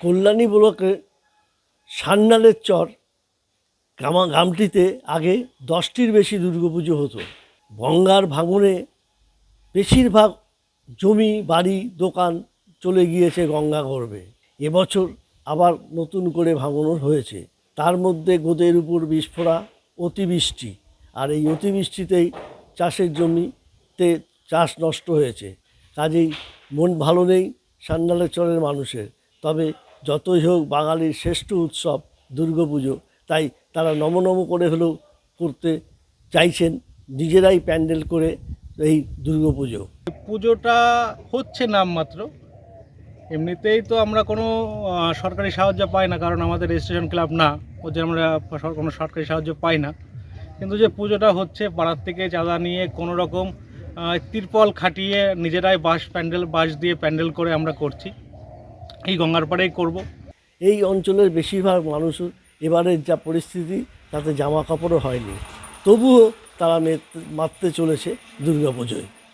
কল্যাণী ব্লকে সান্নালের চর গ্রামা, গ্রামটিতে আগে দশটির বেশি দুর্গাপুজো হতো। গঙ্গার ভাঙনে বেশিরভাগ জমি, বাড়ি, দোকান চলে গিয়েছে গঙ্গা গর্ভে। এবছর আবার নতুন করে ভাঙন হয়েছে। তার মধ্যে গোদের উপর বিস্ফোরা, অতিবৃষ্টি। আর এই অতিবৃষ্টিতেই চাষের জমিতে চাষ নষ্ট হয়েছে। কাজেই মন ভালো নেই সান্ডালের চরের মানুষের। তবে যতই হোক বাঙালির শ্রেষ্ঠ উৎসব দুর্গাপুজো তাই তারা নমনম করে হলেও করতে চাইছেন, নিজেরাই প্যান্ডেল করে এই দুর্গাপুজো পুজোটা হচ্ছে নামমাত্র এমনিতেই তো আমরা কোনো সরকারি সাহায্য পাই না, কারণ আমাদের রেজিস্ট্রেশন ক্লাব না জন্য আমরা কোনো সরকারি সাহায্য পাই না। কিন্তু যে পুজোটা হচ্ছে, পাড়ার থেকে চাঁদা নিয়ে কোনো রকম তিরপল খাটিয়ে নিজেরাই বাঁশ প্যান্ডেল, বাঁশ দিয়ে প্যান্ডেল করে আমরা করছি। এই গঙ্গার পাড়েই করব। এই অঞ্চলের বেশিরভাগ মানুষ এবারের যা পরিস্থিতি, তাতে জামা কাপড়ও হয়নি। তবুও তারা মারতে চলেছে দুর্গাপুজোয়।